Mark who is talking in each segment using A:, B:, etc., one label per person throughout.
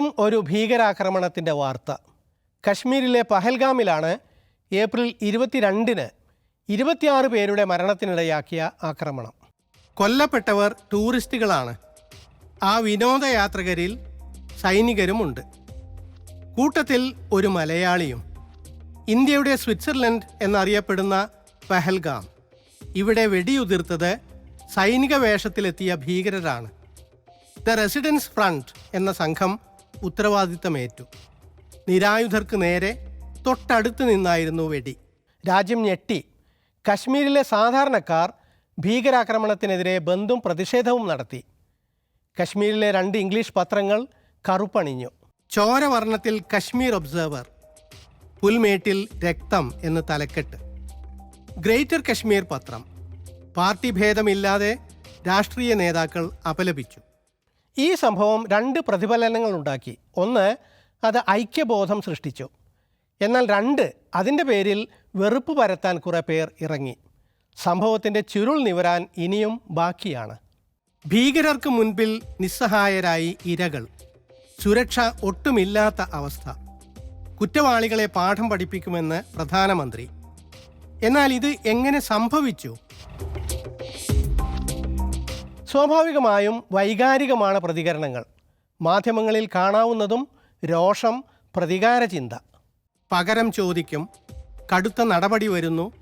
A: വീണ്ടും ഒരു ഭീകരാക്രമണത്തിന്റെ വാർത്ത. കശ്മീരിലെ പഹൽഗാമിലാണ് ഏപ്രിൽ ഇരുപത്തിരണ്ടിന് ഇരുപത്തിയാറ് പേരുടെ മരണത്തിനിടയാക്കിയ ആക്രമണം. കൊല്ലപ്പെട്ടവർ ടൂറിസ്റ്റുകളാണ്. ആ വിനോദയാത്രികരിൽ സൈനികരുമുണ്ട്. കൂട്ടത്തിൽ ഒരു മലയാളിയും ഇന്ത്യയുടെ സ്വിറ്റ്സർലൻഡ് എന്നറിയപ്പെടുന്ന പഹൽഗാം. ഇവിടെ വെടിയുതിർത്തത് സൈനിക വേഷത്തിലെത്തിയ ഭീകരരാണ്. ദ റെസിഡൻസ് ഫ്രണ്ട് എന്ന സംഘം ഉത്തരവാദിത്തമേറ്റു. നിരായുധർക്ക് നേരെ തൊട്ടടുത്ത് നിന്നായിരുന്നു വെടി. രാജ്യം ഞെട്ടി. കശ്മീരിലെ സാധാരണക്കാർ ഭീകരാക്രമണത്തിനെതിരെ ബന്ധും പ്രതിഷേധവും നടത്തി. കശ്മീരിലെ രണ്ട് ഇംഗ്ലീഷ് പത്രങ്ങൾ കറുപ്പണിഞ്ഞു. ചോരവർണത്തിൽ കശ്മീർ ഒബ്സർവർ പുൽമേട്ടിൽ രക്തം എന്ന് തലക്കെട്ട്. ഗ്രേറ്റർ കശ്മീർ പത്രം. പാർട്ടി ഭേദമില്ലാതെ രാഷ്ട്രീയ നേതാക്കൾ അപലപിച്ചു. ഈ സംഭവം രണ്ട് പ്രതിഫലനങ്ങൾ ഉണ്ടാക്കി ഒന്ന് അത് ഐക്യബോധം സൃഷ്ടിച്ചു. എന്നാൽ രണ്ട് അതിന്റെ പേരിൽ വെറുപ്പ് പരത്താൻ കുറേ പേർ ഇറങ്ങി. സംഭവത്തിന്റെ ചുരുൾ നിവരാൻ ഇനിയും ബാക്കിയാണ്. ഭീകരർക്ക് മുൻപിൽ നിസ്സഹായരായി ഇരകൾ. സുരക്ഷ ഒട്ടുമില്ലാത്ത അവസ്ഥ. കുറ്റവാളികളെ പാഠം പഠിപ്പിക്കുമെന്ന് പ്രധാനമന്ത്രി. എന്നാൽ ഇത് എങ്ങനെ സംഭവിച്ചു? സ്വാഭാവികമായും വൈകാരികമാണ് പ്രതികരണങ്ങൾ. മാധ്യമങ്ങളിൽ കാണാവുന്നതും രോഷം പ്രതികാരചിന്ത. പകരം ചോദിക്കും കടുത്ത നടപടി വരുന്നു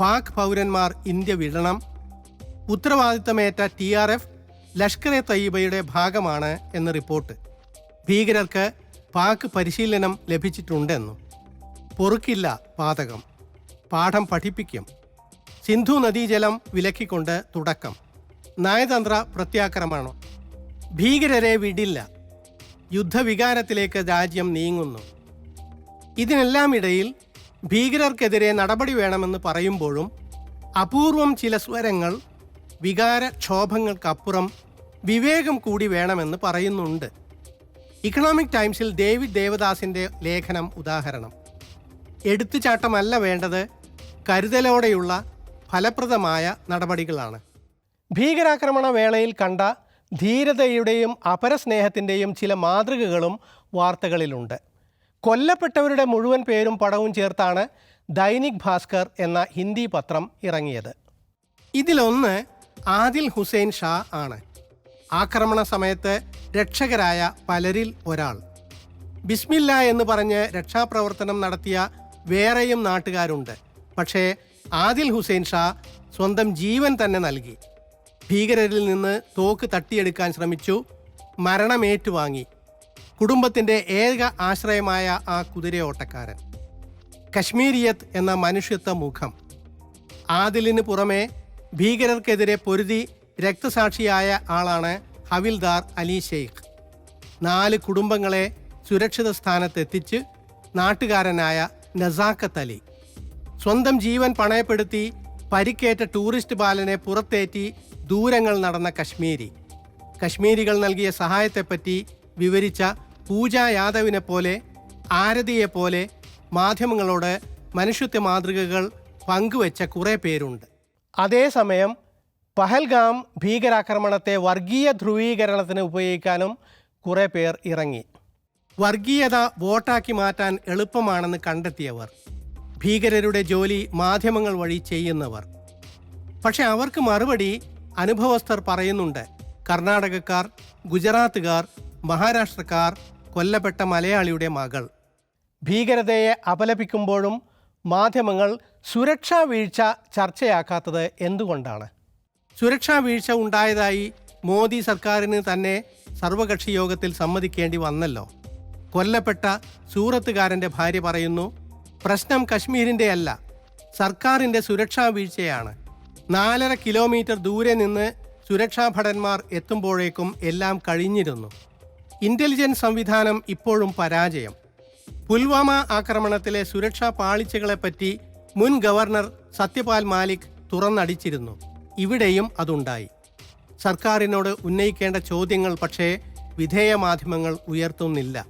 A: പാക് പൗരന്മാർ ഇന്ത്യ വിടണം ഉത്തരവാദിത്തമേറ്റ T R F Lashkar e തയ്യബയുടെ ഭാഗമാണ് എന്ന റിപ്പോർട്ട്. ഭീകരർക്ക് പാക് പരിശീലനം ലഭിച്ചിട്ടുണ്ടെന്നും. പൊറുക്കില്ല പാതകം. പാഠം പഠിപ്പിക്കും. സിന്ധു നദീജലം വിലക്കിക്കൊണ്ട് തുടക്കം. നയതന്ത്ര പ്രത്യാക്രമണം. ഭീകരരെ വിടില്ല. യുദ്ധവികാരത്തിലേക്ക് രാജ്യം നീങ്ങുന്നു. ഇതിനെല്ലാം ഇടയിൽ ഭീകരർക്കെതിരെ നടപടി വേണമെന്ന് പറയുമ്പോഴും അപൂർവം ചില സ്വരങ്ങൾ വികാരക്ഷോഭങ്ങൾക്കപ്പുറം വിവേകം കൂടി വേണമെന്ന് പറയുന്നുണ്ട്. ഇക്കണോമിക് ടൈംസിൽ ഡേവിഡ് ദേവദാസിന്റെ ലേഖനം ഉദാഹരണം. എടുത്തുചാട്ടമല്ല വേണ്ടത് കരുതലോടെയുള്ള ഫലപ്രദമായ നടപടികളാണ്. ഭീകരാക്രമണ വേളയിൽ കണ്ട ധീരതയുടെയും അപരസ്നേഹത്തിന്റെയും ചില മാതൃകകളും വാർത്തകളിലുണ്ട്. കൊല്ലപ്പെട്ടവരുടെ മുഴുവൻ പേരും പടവും ചേർത്താണ് ദൈനിക് ഭാസ്കർ എന്ന ഹിന്ദി പത്രം ഇറങ്ങിയത്. ഇതിലൊന്ന് ആദിൽ ഹുസൈൻ ഷാ ആണ്. ആക്രമണ സമയത്ത് രക്ഷകരായ പലരിൽ ഒരാൾ. ബിസ്മില്ല എന്ന് പറഞ്ഞ് രക്ഷാപ്രവർത്തനം നടത്തിയ വേറെയും നാട്ടുകാരുണ്ട്. പക്ഷേ ആദിൽ ഹുസൈൻ ഷാ സ്വന്തം ജീവൻ തന്നെ നൽകി. ഭീകരരിൽ നിന്ന് തോക്ക് തട്ടിയെടുക്കാൻ ശ്രമിച്ചു. മരണമേറ്റുവാങ്ങി. കുടുംബത്തിന്റെ ഏക ആശ്രയമായ ആ കുതിരയോട്ടക്കാരൻ കശ്മീരിയത്ത് എന്ന മനുഷ്യത്വ മുഖം. ആദിലിന് പുറമെ ഭീകരർക്കെതിരെ പൊരുതി രക്തസാക്ഷിയായ ആളാണ് ഹവിൽദാർ അലി ഷെയ്ഖ്. നാല് കുടുംബങ്ങളെ സുരക്ഷിത സ്ഥാനത്തെത്തിച്ച് നാട്ടുകാരനായ നസാക്കത്ത് അലി. സ്വന്തം ജീവൻ പണയപ്പെടുത്തി പരിക്കേറ്റ ടൂറിസ്റ്റ് ബാലനെ പുറത്തേറ്റി ദൂരങ്ങൾ നടന്ന കശ്മീരി. കശ്മീരികൾ നൽകിയ സഹായത്തെപ്പറ്റി വിവരിച്ച പൂജ യാദവിനെ പോലെ ആരതിയെ പോലെ മാധ്യമങ്ങളോട് മനുഷ്യത്വ മാതൃകകൾ പങ്കുവെച്ച കുറേ പേരുണ്ട്. അതേസമയം പഹൽഗാം ഭീകരാക്രമണത്തെ വർഗീയ ധ്രുവീകരണത്തിന് ഉപയോഗിക്കാനും കുറേ പേർ ഇറങ്ങി. വർഗീയത വോട്ടാക്കി മാറ്റാൻ എളുപ്പമാണെന്ന് കണ്ടെത്തിയവർ. ഭീകരരുടെ ജോലി മാധ്യമങ്ങൾ വഴി ചെയ്യുന്നവർ. പക്ഷെ അവർക്ക് മറുപടി അനുഭവസ്ഥർ പറയുന്നുണ്ട്. കർണാടകക്കാർ ഗുജറാത്തുകാർ മഹാരാഷ്ട്രക്കാർ കൊല്ലപ്പെട്ട മലയാളിയുടെ മകൾ. ഭീകരതയെ അപലപിക്കുമ്പോഴും മാധ്യമങ്ങൾ സുരക്ഷാ വീഴ്ച ചർച്ചയാക്കാത്തത് എന്തുകൊണ്ടാണ്? സുരക്ഷാ വീഴ്ച ഉണ്ടായതായി മോദി സർക്കാരിന് തന്നെ സർവകക്ഷി യോഗത്തിൽ സമ്മതിക്കേണ്ടി വന്നല്ലോ. കൊല്ലപ്പെട്ട സൂറത്തുകാരന്റെ ഭാര്യ പറയുന്നു പ്രശ്നം കശ്മീരിന്റെ അല്ല സർക്കാരിന്റെ സുരക്ഷാ വീഴ്ചയാണ്. നാലര കിലോമീറ്റർ ദൂരെ നിന്ന് സുരക്ഷാ ഭടന്മാർ എത്തുമ്പോഴേക്കും എല്ലാം കഴിഞ്ഞിരുന്നു. ഇന്റലിജൻസ് സംവിധാനം ഇപ്പോഴും പരാജയം. പുൽവാമ ആക്രമണത്തിലെ സുരക്ഷാ പാളിച്ചകളെപ്പറ്റി മുൻ ഗവർണർ സത്യപാൽ മാലിക് തുറന്നടിച്ചിരുന്നു. ഇവിടെയും അതുണ്ടായി. സർക്കാരിനോട് ഉന്നയിക്കേണ്ട ചോദ്യങ്ങൾ പക്ഷേ വിധേയ മാധ്യമങ്ങൾ ഉയർത്തുന്നില്ല.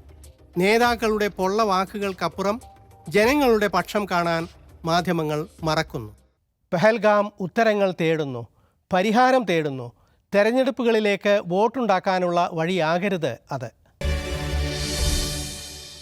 A: നേതാക്കളുടെ പൊള്ള വാക്കുകൾക്കപ്പുറം ജനങ്ങളുടെ പക്ഷം കാണാൻ മാധ്യമങ്ങൾ മറക്കുന്നു. പെഹൽഗാം ഉത്തരങ്ങൾ തേടുന്നു പരിഹാരം തേടുന്നു തെരഞ്ഞെടുപ്പുകളിലേക്ക് വോട്ടുണ്ടാക്കാനുള്ള വഴിയാകരുത് അത്.